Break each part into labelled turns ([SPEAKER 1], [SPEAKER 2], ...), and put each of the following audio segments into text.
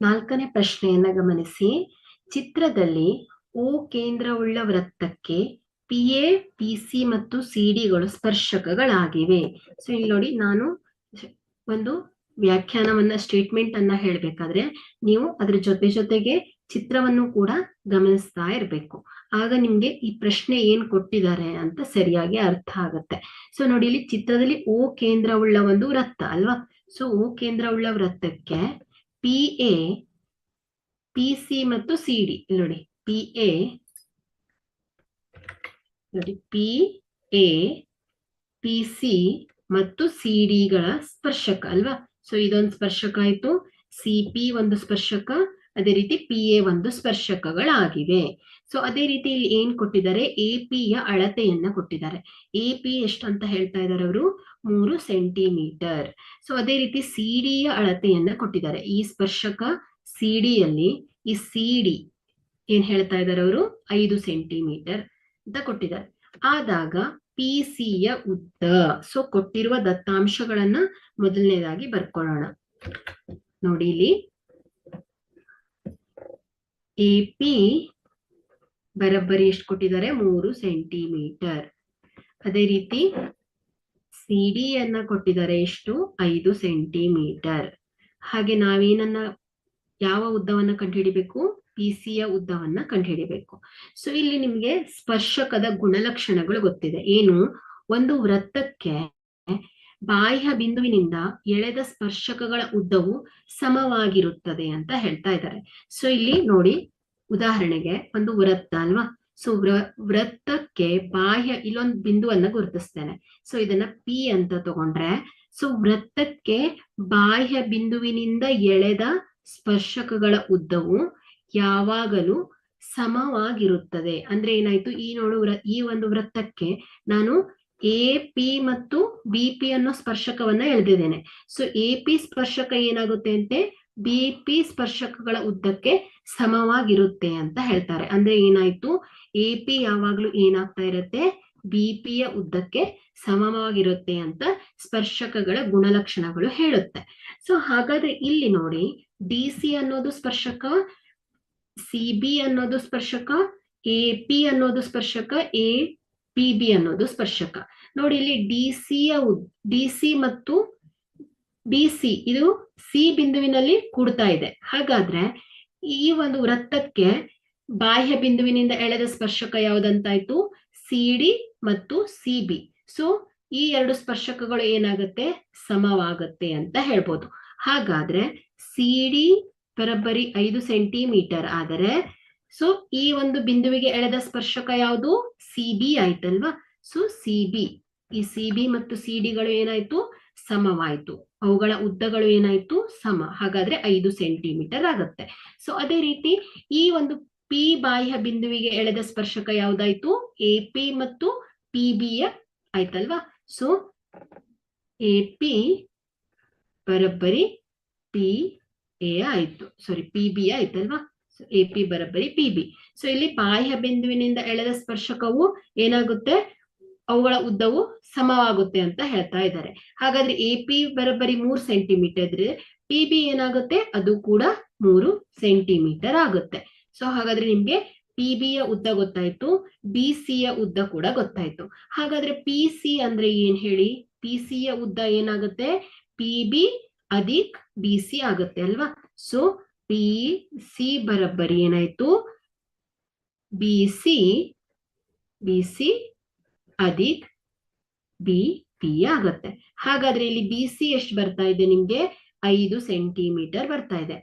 [SPEAKER 1] ನಾಲ್ಕನೇ ಪ್ರಶ್ನೆಯನ್ನ ಗಮನಿಸಿ. ಚಿತ್ರದಲ್ಲಿ ಓ ಕೇಂದ್ರವುಳ್ಳ ವೃತ್ತಕ್ಕೆ ಪಿ ಎ, ಪಿ ಸಿ ಮತ್ತು ಸಿ ಡಿಗಳು ಸ್ಪರ್ಶಕಗಳಾಗಿವೆ. ಸೊ ಇಲ್ಲಿ ನೋಡಿ ನಾನು ಒಂದು ವ್ಯಾಖ್ಯಾನವನ್ನ ಸ್ಟೇಟ್ಮೆಂಟ್ ಅನ್ನ ಹೇಳ್ಬೇಕಾದ್ರೆ ನೀವು ಅದ್ರ ಜೊತೆ ಜೊತೆಗೆ ಚಿತ್ರವನ್ನು ಕೂಡ ಗಮನಿಸ್ತಾ ಇರ್ಬೇಕು. ಆಗ ನಿಮ್ಗೆ ಈ ಪ್ರಶ್ನೆ ಏನ್ ಕೊಟ್ಟಿದ್ದಾರೆ ಅಂತ ಸರಿಯಾಗಿ ಅರ್ಥ ಆಗುತ್ತೆ. ಸೊ ನೋಡಿ ಇಲ್ಲಿ ಚಿತ್ರದಲ್ಲಿ ಓ ಕೇಂದ್ರವುಳ್ಳ ಒಂದು ವೃತ್ತ ಅಲ್ವಾ? ಸೊ ಓ ಕೇಂದ್ರವುಳ್ಳ ವೃತ್ತಕ್ಕೆ ಪಿ ಎ ಪಿ ಸಿ ಮತ್ತು ಸಿ ಡಿ ನೋಡಿ ಪಿ ಎ ನೋಡಿ ಪಿ ಎ ಪಿ ಸಿ ಮತ್ತು ಸಿ ಡಿಗಳ ಸ್ಪರ್ಶಕ ಅಲ್ವಾ? ಸೊ ಇದೊಂದು ಸ್ಪರ್ಶಕ ಆಯ್ತು. ಸಿ ಪಿ ಒಂದು ಸ್ಪರ್ಶಕ ಅದೇ ರೀತಿ ಪಿ ಎ ಒಂದು ಸ್ಪರ್ಶಕಗಳಾಗಿವೆ. ಸೊ ಅದೇ ರೀತಿ ಇಲ್ಲಿ ಏನ್ ಕೊಟ್ಟಿದ್ದಾರೆ? ಎ ಪಿ ಯ ಅಳತೆಯನ್ನ ಕೊಟ್ಟಿದ್ದಾರೆ. ಎ ಪಿ ಎಷ್ಟು ಅಂತ ಹೇಳ್ತಾ ಇದ್ದಾರೆ ಅವರು? ಮೂರು ಸೆಂಟಿಮೀಟರ್ ಸೊ ಅದೇ ರೀತಿ ಸಿ ಡಿ ಯ ಅಳತೆಯನ್ನ ಕೊಟ್ಟಿದ್ದಾರೆ. ಈ ಸ್ಪರ್ಶಕ ಸಿ ಡಿಯಲ್ಲಿ ಈ ಸಿ ಡಿ ಏನ್ ಹೇಳ್ತಾ ಇದ್ದಾರೆ ಅವರು? ಐದು ಸೆಂಟಿಮೀಟರ್ ಅಂತ ಕೊಟ್ಟಿದ್ದಾರೆ. ಆದಾಗ ಪಿ ಸಿ ಯ ಉದ್ದ. ಸೊ ಕೊಟ್ಟಿರುವ ದತ್ತಾಂಶಗಳನ್ನ ಮೊದಲನೇದಾಗಿ ಬರ್ಕೊಳ್ಳೋಣ. ನೋಡಿ ಇಲ್ಲಿ. ಎ ಪಿ ಬರಬ್ಬರಿ ಎಷ್ಟು ಕೊಟ್ಟಿದ್ದಾರೆ? ಮೂರು ಸೆಂಟಿಮೀಟರ್. ಅದೇ ರೀತಿ ಸಿ ಡಿ ಅನ್ನ ಕೊಟ್ಟಿದ್ದಾರೆ ಎಷ್ಟು? ಐದು ಸೆಂಟಿಮೀಟರ್. ಹಾಗೆ ನಾವೇನನ್ನ ಯಾವ ಉದ್ದವನ್ನ ಕಂಡುಹಿಡಿಬೇಕು? ಪಿ ಯ ಉದ್ದವನ್ನ ಕಂಡುಹಿಡಿಬೇಕು. ಸೊ ಇಲ್ಲಿ ನಿಮ್ಗೆ ಸ್ಪರ್ಶಕದ ಗುಣಲಕ್ಷಣಗಳು ಗೊತ್ತಿದೆ. ಏನು? ಒಂದು ವೃತ್ತಕ್ಕೆ ಬಾಹ್ಯ ಬಿಂದುವಿನಿಂದ ಎಳೆದ ಸ್ಪರ್ಶಕಗಳ ಉದ್ದವು ಸಮವಾಗಿರುತ್ತದೆ ಅಂತ ಹೇಳ್ತಾ ಇದ್ದಾರೆ. ಸೊ ಇಲ್ಲಿ ನೋಡಿ ಉದಾಹರಣೆಗೆ ಒಂದು ವೃತ್ತ ಅಲ್ವಾ? ಸೊ ವೃತ್ತಕ್ಕೆ ಬಾಹ್ಯ ಇಲ್ಲೊಂದು ಬಿಂದುವನ್ನ ಗುರುತಿಸ್ತೇನೆ. ಸೊ ಇದನ್ನ ಪಿ ಅಂತ ತಗೊಂಡ್ರೆ ಸೊ ವೃತ್ತಕ್ಕೆ ಬಾಹ್ಯ ಬಿಂದುವಿನಿಂದ ಎಳೆದ ಸ್ಪರ್ಶಕಗಳ ಉದ್ದವು ಯಾವಾಗಲೂ ಸಮವಾಗಿರುತ್ತದೆ. ಅಂದ್ರೆ ಏನಾಯ್ತು? ಈ ನೋಡು ಈ ಒಂದು ವೃತ್ತಕ್ಕೆ ನಾನು ಎ ಪಿ ಮತ್ತು ಬಿ ಪಿ ಅನ್ನೋ ಸ್ಪರ್ಶಕವನ್ನ ಎಳೆದಿದ್ದೇನೆ. ಸೊ ಎ ಪಿ ಸ್ಪರ್ಶಕ ಏನಾಗುತ್ತೆ ಅಂತೆ? ಬಿ ಪಿ ಸ್ಪರ್ಶಕಗಳ ಉದ್ದಕ್ಕೆ ಸಮವಾಗಿರುತ್ತೆ ಅಂತ ಹೇಳ್ತಾರೆ. ಅಂದ್ರೆ ಏನಾಯ್ತು? ಎ ಪಿ ಯಾವಾಗ್ಲೂ ಏನಾಗ್ತಾ ಇರುತ್ತೆ? ಬಿ ಯ ಉದ್ದಕ್ಕೆ ಸಮವಾಗಿರುತ್ತೆ ಅಂತ ಸ್ಪರ್ಶಕಗಳ ಗುಣಲಕ್ಷಣಗಳು ಹೇಳುತ್ತೆ. ಸೊ ಹಾಗಾದ್ರೆ ಇಲ್ಲಿ ನೋಡಿ ಡಿ ಸಿ ಅನ್ನೋದು ಸ್ಪರ್ಶಕ ಸಿ ಬಿ ಅನ್ನೋದು ಸ್ಪರ್ಶಕ ಎ ಪಿ ಅನ್ನೋದು ಸ್ಪರ್ಶಕ ಎ ಪಿ ಬಿ ಅನ್ನೋದು ಸ್ಪರ್ಶಕ. ನೋಡಿ ಇಲ್ಲಿ ಡಿ ಸಿ ಡಿ ಸಿ ಮತ್ತು ಬಿ ಸಿ ಇದು ಸಿ ಬಿಂದುವಿನಲ್ಲಿ ಕೂಡ್ತಾ ಇದೆ. ಹಾಗಾದ್ರೆ ಈ ಒಂದು ವೃತ್ತಕ್ಕೆ ಬಾಹ್ಯ ಬಿಂದುವಿನಿಂದ ಎಳೆದ ಸ್ಪರ್ಶಕ ಯಾವುದಂತಾಯ್ತು? ಸಿ ಡಿ ಮತ್ತು ಸಿ ಬಿ ಸೊ ಈ ಎರಡು ಸ್ಪರ್ಶಕಗಳು ಏನಾಗುತ್ತೆ? ಸಮವಾಗುತ್ತೆ ಅಂತ ಹೇಳ್ಬೋದು. ಹಾಗಾದ್ರೆ ಸಿ ಡಿ ಬರಬ್ಬರಿ ಐದು ಸೆಂಟಿಮೀಟರ್ ಆದರೆ ಸೊ ಈ ಒಂದು ಬಿಂದುವಿಗೆ ಎಳೆದ ಸ್ಪರ್ಶಕ ಯಾವುದು? ಸಿ ಬಿ ಆಯ್ತಲ್ವಾ? ಸೊ ಸಿ ಬಿ ಈ ಸಿ ಬಿ ಮತ್ತು ಸಿ ಗಳು ಏನಾಯ್ತು? ಸಮವಾಯ್ತು. ಅವುಗಳ ಉದ್ದಗಳು ಏನಾಯ್ತು? ಸಮ. ಹಾಗಾದ್ರೆ ಐದು ಸೆಂಟಿಮೀಟರ್ ಆಗತ್ತೆ. ಸೊ ಅದೇ ರೀತಿ ಈ ಒಂದು ಪಿ ಬಾಹ್ಯ ಬಿಂದುವಿಗೆ ಎಳೆದ ಸ್ಪರ್ಶಕ ಯಾವ್ದಾಯ್ತು? ಎ ಪಿ ಮತ್ತು ಪಿ ಬಿ ಯ ಆಯ್ತಲ್ವಾ? ಸೊ ಎ ಪಿ ಬರಬ್ಬರಿ ಪಿ ಎ ಆಯ್ತು. ಸಾರಿ ಪಿ ಬಿ ಆಯ್ತಲ್ವಾ? ಎ ಪಿ ಬರಬ್ಬರಿ ಪಿ ಬಿ ಸೊ ಇಲ್ಲಿ ಬಾಹ್ಯ ಬಿಂದುವಿನಿಂದ ಎಳೆದ ಸ್ಪರ್ಶಕವು ಏನಾಗುತ್ತೆ? ಅವುಗಳ ಉದ್ದವು ಸಮವಾಗುತ್ತೆ ಅಂತ ಹೇಳ್ತಾ ಇದ್ದಾರೆ. ಹಾಗಾದ್ರೆ ಎ ಪಿ ಬರಬ್ಬರಿ ಮೂರ್ ಸೆಂಟಿಮೀಟರ್ ಇದ್ರೆ ಪಿ ಬಿ ಏನಾಗುತ್ತೆ? ಅದು ಕೂಡ ಮೂರು ಸೆಂಟಿಮೀಟರ್ ಆಗುತ್ತೆ. ಸೊ ಹಾಗಾದ್ರೆ ನಿಮ್ಗೆ ಪಿ ಬಿ ಯ ಉದ್ದ ಗೊತ್ತಾಯ್ತು ಬಿ ಸಿ ಯ ಉದ್ದ ಕೂಡ ಗೊತ್ತಾಯ್ತು. ಹಾಗಾದ್ರೆ ಪಿ ಸಿ ಅಂದ್ರೆ ಏನ್ ಹೇಳಿ? ಪಿ ಸಿ ಯ ಉದ್ದ ಏನಾಗುತ್ತೆ? ಪಿ ಬಿ ಅಧಿಕ್ ಬಿ ಸಿ ಆಗುತ್ತೆ ಅಲ್ವಾ? ಸೊ ಪಿ ಸಿ ಬರಬ್ಬರಿ ಏನಾಯ್ತು? ಬಿ ಸಿ ಬಿ ಸಿ ಅದಿಕ್ ಬಿ ಪಿ ಆಗತ್ತೆ. ಹಾಗಾದ್ರೆ ಇಲ್ಲಿ ಬಿ ಸಿ ಎಷ್ಟು ಬರ್ತಾ ಇದೆ ನಿಮ್ಗೆ? ಐದು ಸೆಂಟಿಮೀಟರ್ ಬರ್ತಾ ಇದೆ.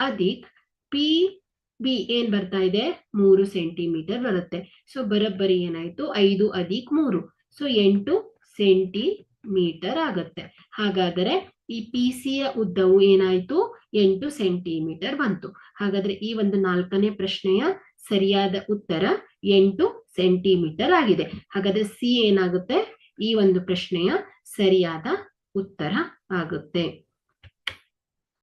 [SPEAKER 1] ಅದಿಕ್ ಪಿ ಬಿ ಏನ್ ಬರ್ತಾ ಇದೆ? ಮೂರು ಸೆಂಟಿಮೀಟರ್ ಬರುತ್ತೆ. ಸೊ ಬರಬ್ಬರಿ ಏನಾಯ್ತು? ಐದು ಅದಿಕ್ ಮೂರು. ಸೊ ಎಂಟು ಸೆಂಟಿಮೀಟರ್ ಆಗತ್ತೆ. ಹಾಗಾದರೆ ಈ ಪಿ ಸಿಯ ಉದ್ದವು ಏನಾಯ್ತು? ಎಂಟು ಸೆಂಟಿಮೀಟರ್ ಬಂತು. ಹಾಗಾದ್ರೆ ಈ ಒಂದು ನಾಲ್ಕನೇ ಪ್ರಶ್ನೆಯ ಸರಿಯಾದ ಉತ್ತರ ಎಂಟು ಸೆಂಟಿಮೀಟರ್ ಆಗಿದೆ. ಹಾಗಾದ್ರೆ ಸಿ ಏನಾಗುತ್ತೆ? ಈ ಒಂದು ಪ್ರಶ್ನೆಯ ಸರಿಯಾದ ಉತ್ತರ ಆಗುತ್ತೆ.